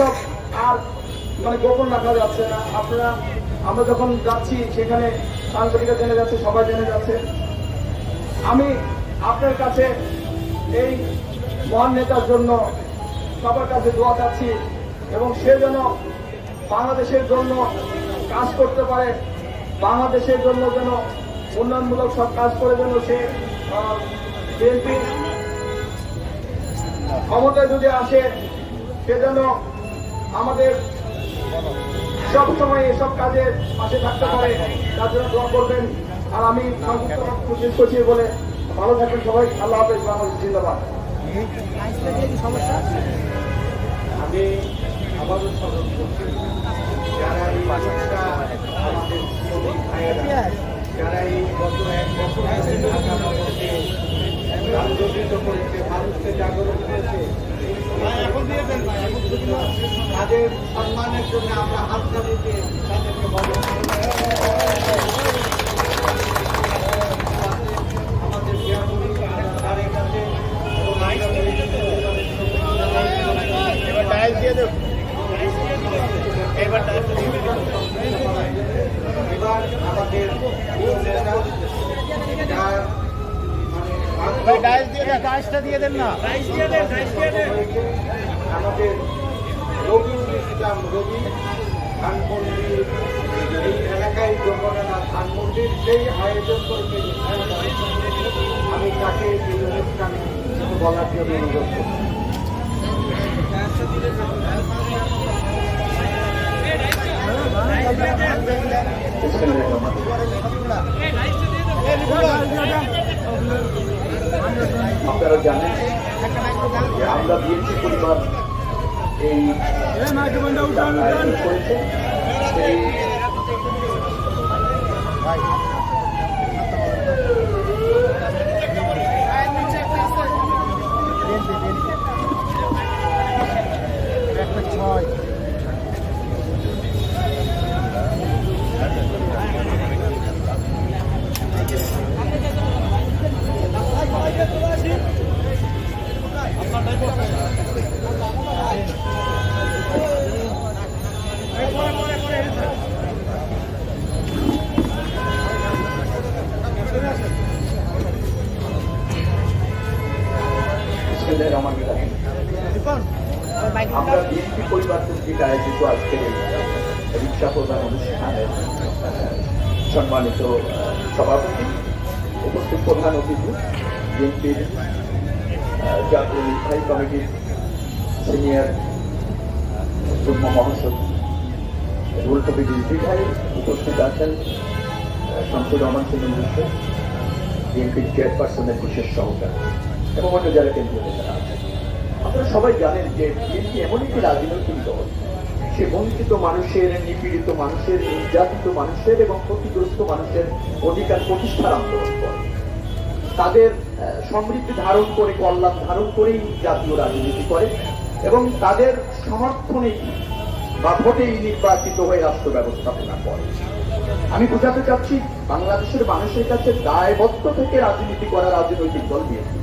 এইসব আর মানে গোপন রাখা যাচ্ছে না। আপনারা, আমরা যখন যাচ্ছি, সেখানে সাংবাদিকরা জেনে যাচ্ছে, সবাই জেনে যাচ্ছে। আমি আপনার কাছে এই মহান নেতার জন্য সবার কাছে দোয়া চাচ্ছি, এবং সে যেন বাংলাদেশের জন্য কাজ করতে পারে, বাংলাদেশের জন্য যেন উন্নয়নমূলক সব কাজ করে যেন সে বিএনপি ক্ষমতায় যদি আসে, সে যেন আমাদের সব সময় এসব কাজে পাশে থাকতে পারে। তার জন্য দোয়া করবেন। আর আমি শেষ করছি বলে ভালো থাকবেন সবাই। আল্লাহ হাফেজ। বাংলাদেশ জিন্দাবাদ। আমি আবারও স্মরণ করছি, যারা এই আমাদের যারা এই গত এক বছর ঢাকা নগরকে আন্দোলিত করেছে মানুষকে জাগরণ করেছে এখন দিয়েছেন তাদের সম্মানের জন্য আমরা হাত তালিতে তাদেরকে আমাদের জ্ঞাপনী কাছে এবার টাইলস দিয়ে দেব। এবার এবার আমাদের মানে দেন। টাইলসটা দিয়ে দেন না টাইলস দিয়ে দেন টাইলস দিয়ে দেন। হয়েছে আমাদের রবিউল ইসলাম রবি ধানমন্ডি, এই এলাকায় যমুনা ধানমন্ডির সেই আয়োজন করেছে আমি তাকে এই অনুষ্ঠানে বলার জন্য অনুরোধ আপনারা জানেন যে আমরা বিএনপি পরিবার এই করেছে সেই কর্তৃক আয়োজিত আজকের রিক্সা প্রদান অনুষ্ঠানের সম্মানিত সভাপতি উপস্থিত প্রধান অতিথি, বিএনপির জাতীয় নির্বাহী কমিটির সিনিয়র যুগ্ম মহাসচিব রুল রিজভি ভাই উপস্থিত আছেন শামসুর রহমান বিশ্ব বিএনপির চেয়ারপারসনের বিশেষ সহকারী এবং অন্য যারা কেন্দ্রীয় নেতারা আছেন। আপনারা সবাই জানেন যে বিএনপি এমন একটি রাজনৈতিক দল সে বঞ্চিত মানুষের, নিপীড়িত মানুষের, নির্যাতিত মানুষের এবং ক্ষতিগ্রস্ত মানুষের অধিকার প্রতিষ্ঠার আন্দোলন করে। তাদের সমৃদ্ধি ধারণ করে, কল্যাণ ধারণ করেই জাতীয় রাজনীতি করে এবং তাদের সমর্থনেই বা ভোটেই নির্বাচিত হয়ে রাষ্ট্র ব্যবস্থাপনা করে। আমি বোঝাতে চাচ্ছি, বাংলাদেশের মানুষের কাছে দায়বদ্ধ থেকে রাজনীতি করা রাজনৈতিক দল বিএনপি।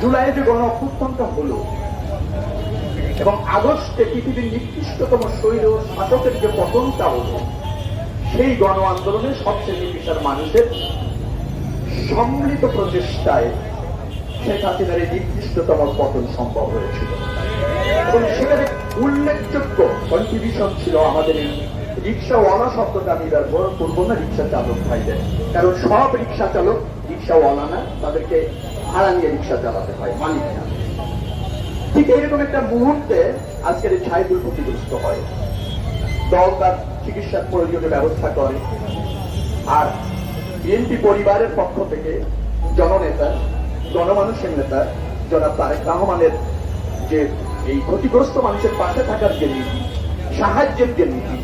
জুলাইয়ে যে গণ অভ্যুত্থানটা হলো এবং আগস্টে পৃথিবীর নিকৃষ্টতম শৈল শাসকের যে পতনটা হলো, সেই গণ আন্দোলনে সব শ্রেণি মানুষের সম্মিলিত প্রচেষ্টায় শেখ হাসিনার এই নিকৃষ্টতম পতন সম্ভব হয়েছিল। এবং সেখানে উল্লেখযোগ্য কন্ট্রিবিউশন ছিল আমাদের এই রিক্সাওয়ালা শব্দটা আমি ব্যবহার করব না রিক্সা চালক ভাইদের। কারণ সব রিক্সা চালক রিক্সাওয়ালা না, তাদেরকে ভাড়া রিক্সা চালাতে হয়, মালিক না। ঠিক এইরকম একটা মুহূর্তে আজকের এই ছাইদুল ক্ষতিগ্রস্ত হয়। দল তার চিকিৎসার প্রয়োজনীয় ব্যবস্থা করে। আর বিএনপি পরিবারের পক্ষ থেকে জননেতা, জনমানুষের নেতা, জনাব তারেক রহমানের যে এই ক্ষতিগ্রস্ত মানুষের পাশে থাকার যে নীতি, সাহায্যের যে নীতি,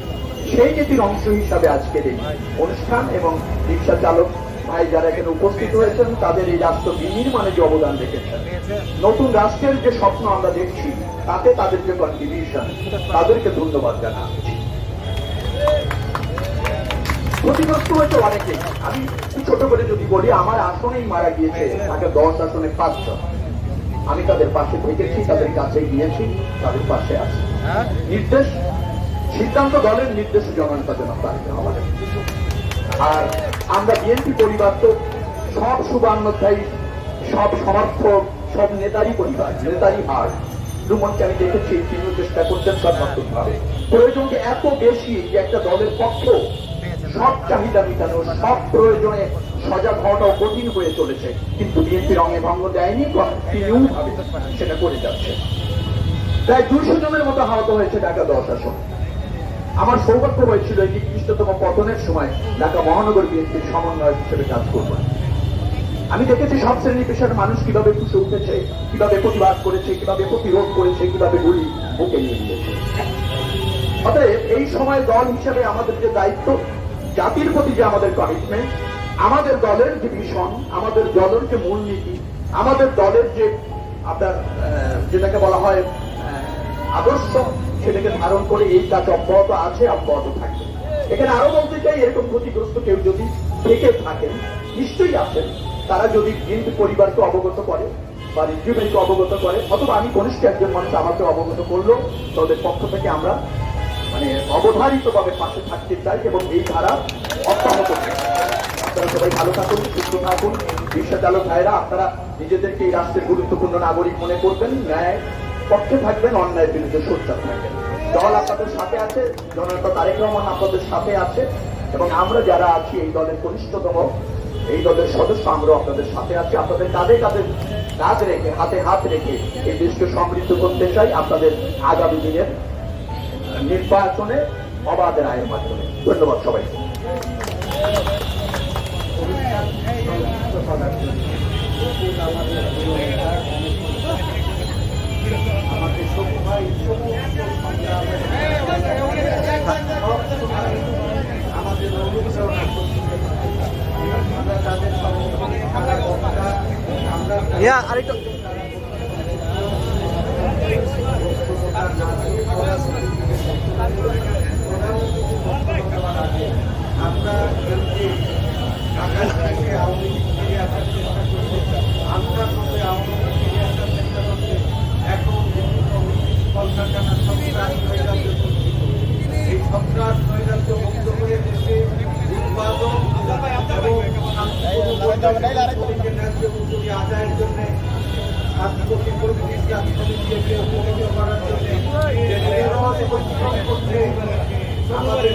সেই নীতির অংশ হিসাবে আজকের এই অনুষ্ঠান এবং রিক্সা চালক ভাই যারা এখানে উপস্থিত হয়েছেন, তাদের এই রাষ্ট্র বিনির্মাণে যে অবদান রেখেছেন। নতুন রাষ্ট্রের যে স্বপ্ন আমরা দেখছি, তাতে তাদের যে কন্ট্রিবিউশন তাদেরকে ধন্যবাদ জানাচ্ছি। ক্ষতিগ্রস্ত হয়েছে অনেকে আমি ছোট করে যদি বলি, আমার আসনেই মারা গিয়েছে, তাকে দশ আসনে পাঁচজন। আমি তাদের পাশে থেকেছি, তাদের কাছে গিয়েছি, তাদের পাশে আছি। নির্দেশ, সিদ্ধান্ত দলের নির্দেশ জন্য পালিত হবে আর আমরা বিএনপি পরিবার তো সব শুভান্নধ্যায়ী সব সমর্থক, সব নেতারই পরিবার, নেতারই হার। রুমনকে আমি দেখেছি, তিনিও চেষ্টা করছেন সর্বাত্মকভাবে। প্রয়োজনকে এত বেশি যে একটা দলের পক্ষ সব চাহিদা মেটানো, সব প্রয়োজনে সজাগ হওয়াটাও কঠিন হয়ে চলেছে। কিন্তু বিএনপি রঙে ভঙ্গ দেয়নি তিনিও ভাবে সেটা করে যাচ্ছে। প্রায় দুইশো জনের মতো আহত হয়েছে ঢাকা দশ আসন। আমার সৌভাগ্য হয়েছিল এই নিকৃষ্টতম পতনের সময় ঢাকা মহানগর বিএনপির সমন্বয়ক হিসেবে কাজ করব। আমি দেখেছি সব শ্রেণি পেশার মানুষ কীভাবে ফুসে উঠেছে, কীভাবে প্রতিবাদ করেছে, কীভাবে প্রতিরোধ করেছে, কীভাবে গুলি বুকে নিয়ে নিয়েছে। অতএব এই সময় দল হিসাবে আমাদের যে দায়িত্ব, জাতির প্রতি যে আমাদের কমিটমেন্ট আমাদের দলের যে মিশন আমাদের দলের যে মূলনীতি, আমাদের দলের যে আপনার যেটাকে বলা হয় আদর্শ সেটাকে ধারণ করে এই কাজ অব্যাহত আছে, অব্যাহত থাকবে। এখানে আরও বলতে চাই, এরকম ক্ষতিগ্রস্ত কেউ যদি থেকে থাকেন, নিশ্চয়ই আছেন। তারা যদি বিএনপি পরিবারকে অবগত করে বা রিজিউমেন্টকে অবগত করে, অথবা আমি কনিষ্ঠ একজন মানুষ আমাকে অবগত করল তাদের পক্ষ থেকে আমরা মানে অবধারিত ভাবে পাশে থাকতে চাই এবং এই ধারা অব্যাহত আপনারা সবাই ভালো থাকুন, সুস্থ থাকুন। রিক্সা চালক ভাইরা, আপনারা নিজেদেরকে এই রাষ্ট্রের গুরুত্বপূর্ণ নাগরিক মনে করবেন। ন্যায় পক্ষে থাকবেন, অন্যায়ের বিরুদ্ধে সোচ্চার থাকবেন। দল আপনাদের সাথে আছে জননেতা তারেক রহমান আপনাদের সাথে আছে, এবং আমরা যারা আছি এই দলের কনিষ্ঠতম, এই দলের সদস্য আমরা আপনাদের সাথে আছি। আপনাদের কাঁধে কাঁধে কাজ রেখে, হাতে হাত রেখে এই দেশকে সমৃদ্ধ করতে চাই আপনাদের আগামী দিনের নির্বাচনে অবাধ রায়ের মাধ্যমে। ধন্যবাদ সবাইকে। আমাদের সবাই সমস্ত সংগ্রামের সবসময় আমাদের অনুপ্রেরণা করতে আমরা তাদের সঙ্গে আমরা কথা আমরা ইয়া আরেকটু আমরা যদি ঢাকা থেকে আওয়ামী লীগ ফিরে আসার চেষ্টা করছি আমরা সঙ্গে আওয়ামী লীগ ফিরে আসার চেষ্টা করছি এখন বিভিন্ন কলকারখানা সন্ত্রাস নৈরাজ্য চলছে। এই সন্ত্রাস নৈরাজ্য মুক্ত করে দেশে উৎপাদন এবং শান্তিপূর্ণ ন্যায্য মজুরি আদায়ের জন্য সাতকোটি কর্মী সমিতিকে উপনীত করার জন্য যে নিরলস পরিশ্রম করছে আমাদের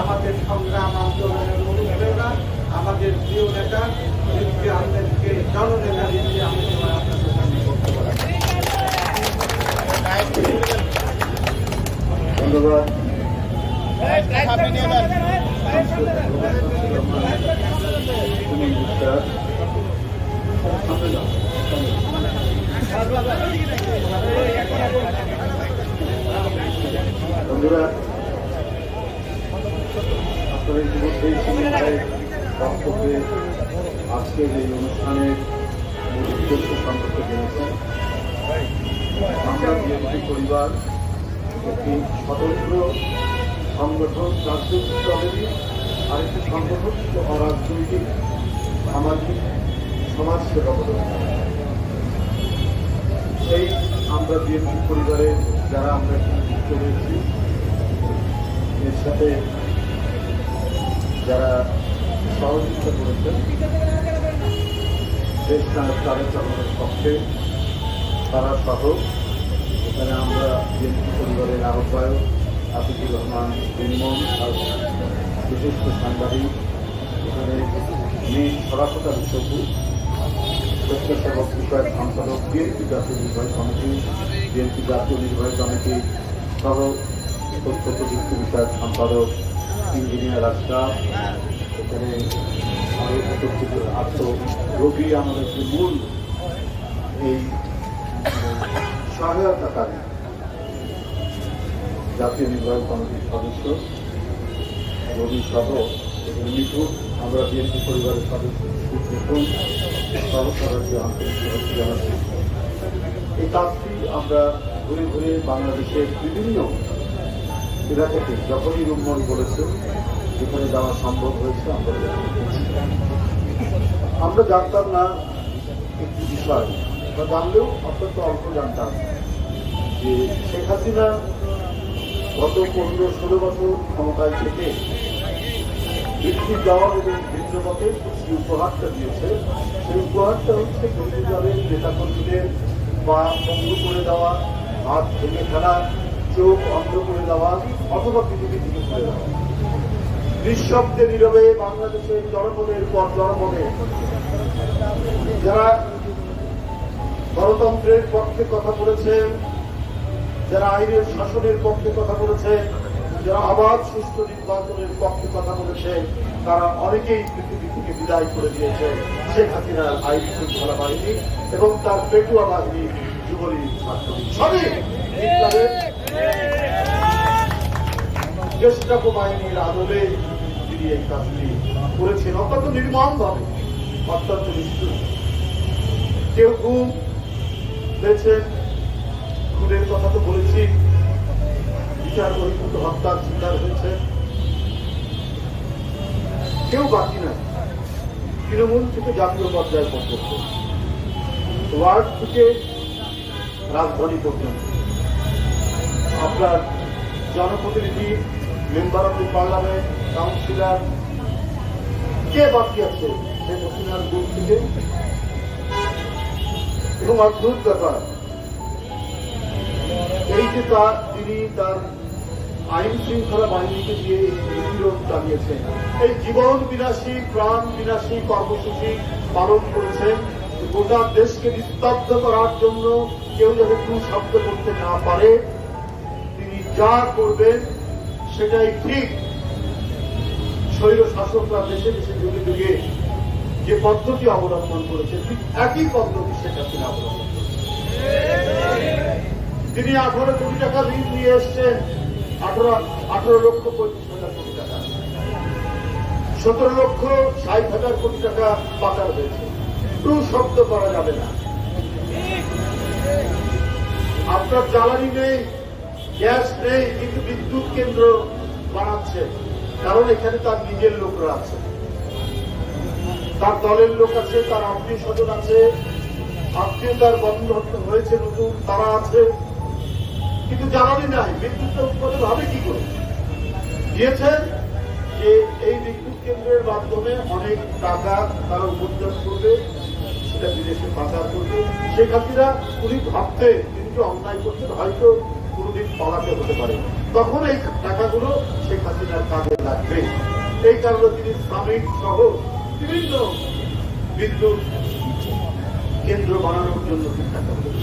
আমাদের সংগ্রাম আন্দোলনের অনুপ্রেরণা আমাদের প্রিয় নেতা স্ত্রী আহমেদকে জননেতা সামনে বক্তব্য ধন্যবাদ। বন্ধুরা ইতিমধ্যেই সুনীল ভাইয়ের বক্তব্যে আজকের এই অনুষ্ঠানের মূল উদ্দেশ্য সম্পর্কে জেনেছেন আমরা বিএনপি পরিবার, একটি স্বতন্ত্র সংগঠন, রাজনৈতিক দলেরই আরেকটি সংগঠন অরাজনৈতিক, সামাজিক সমাজসেবা বলে সেই আমরা বিএনপি পরিবারে যারা আমরা যুক্ত রয়েছি, এর সাথে যারা সহযোগিতা করেছেন দেশ নায়ক তারেক পক্ষে তারা সহ। এখানে আমরা বিএনপি পরিবারের আহ্বায়ক আতিকুর রহমান গুনমন আর বিশিষ্ট সাংবাদিক, এখানে মেয়ে সরাসতা বিশ্বকু স্বেচ্ছাসেবক বিষয়ক সম্পাদক, বিএনপি জাতীয় নির্বাহী কমিটি, বিএনপি জাতীয় নির্বাহী কমিটি সহ তথ্য প্রযুক্তি বিষয়ক সম্পাদক ইঞ্জিনিয়ার আশরাফ এখানে আরও উপস্থিত আত্ম রবি আমাদের যে মূল এই, সহায়তাকারী জাতীয় নির্বাহী কমিটির সদস্য, রবি সহ মিঠুন আমরা বিএনপি পরিবারের সদস্য মিঠুন সহ সদস্য আন্তরিক শুভেচ্ছা জানাচ্ছি। এই কাজটি আমরা ঘুরে ঘুরে বাংলাদেশের বিভিন্ন জেলা থেকে যখনই রুমন বলেছে, যেখানে যাওয়া সম্ভব হয়েছে, আমরা আমরা জানতাম না একটি বিষয়, বা জানলেও অত্যন্ত অল্প জানতাম, যে শেখ হাসিনা গত পনেরো ষোলো বছর ক্ষমতায় থেকে বৃষ্টির দেওয়া এবং ভিন্ন মতে যে উপহারটা দিয়েছে, সেই উপহারটা হচ্ছে দলের নেতাকর্মীদের বা বন্ধ করে দেওয়া, হাত ভেঙে ফেলা চোখ অন্ধ করে দেওয়া অথবা পৃথিবী থেকে করে দেওয়া নিঃশব্দে নীরবে বাংলাদেশের জনপদের পর জনপদে যারা গণতন্ত্রের পক্ষে কথা বলেছেন যারা আইনের শাসনের পক্ষে কথা বলেছেন যারা আবাদ সুস্থ নির্বাচনের পক্ষে কথা বলেছেন তারা অনেকেই পৃথিবী থেকে বিদায় করে দিয়েছে শেখ হাসিনার আইন শৃঙ্খলা বাহিনী এবং তার পেটুয়া বাহিনী যুবলীগ ছাত্রলীগ। সবই গেস্টাপো বাহিনীর আদলে তিনি এই কাজটি করেছেন। অত্যন্ত নির্মম ভাবে অত্যন্ত কেউ ঘুম পেয়েছেন? কথা তো বলেছি। বিচার বহির্ভূত হত্যার শিকার হয়েছে কেউ বাকি নাই। তৃণমূল থেকে জাতীয় পর্যায় পর্যন্ত ওয়ার্ড থেকে রাজধানী পর্যন্ত। আপনার জনপ্রতিনিধি, member of the parliament, councillor, কে বাকি আছে শেখ হাসিনার বুথ থেকে? এবং অদ্ভুত ব্যাপার, এই যে তার, তিনি তার আইন শৃঙ্খলা বাহিনীকে দিয়ে বিরোধ চালিয়েছেন। এই জীবন বিনাশী, প্রাণ বিনাশী কর্মসূচি পালন করেছেন। গোটা দেশকে নিস্তব্ধ করার জন্য কেউ যাতে শব্দ করতে না পারে। যা করবেন সেটাই ঠিক স্বৈর শাসকরা দেশে দেশে যুগে যুগে যে পদ্ধতি অবলম্বন করেছে, ঠিক একই পদ্ধতি সেটা তিনি অবলম্বন। তিনি আঠারো কোটি টাকা ঋণ নিয়ে এসছেন, আঠারো আঠারো লক্ষ পঁয়ত্রিশ হাজার কোটি টাকা। সতেরো লক্ষ ষাট হাজার কোটি টাকা পাচার হয়েছে। টু শব্দ করা যাবে না। আপনার জ্বালানি নেই গ্যাস নেই, কিন্তু বিদ্যুৎ কেন্দ্র বানাচ্ছে। কারণ এখানে তার নিজের লোকরা আছে। তার দলের লোক আছে, তার আত্মীয় স্বজন আছে আত্মীয়তার বন্ধ হয়েছে, নতুন তারা আছে। কিন্তু জ্বালানি নাই, বিদ্যুৎ উৎপাদন হবে কি করে? দিয়েছেন যে এই বিদ্যুৎ কেন্দ্রের মাধ্যমে অনেক টাকা তারা উপার্জন করবে, সেটা বিদেশে পাচার করবে। হাসিনা, উনি ভাবতে যে অন্যায় করছেন হয়তো কোনোদিন পালাতে হতে পারে। তখন এই টাকাগুলো শেখ হাসিনার কাজে লাগবে। এই কারণে তিনি শ্রমিক সহ বিভিন্ন বিদ্যুৎ কেন্দ্র বানানোর জন্য চিন্তা করবেন।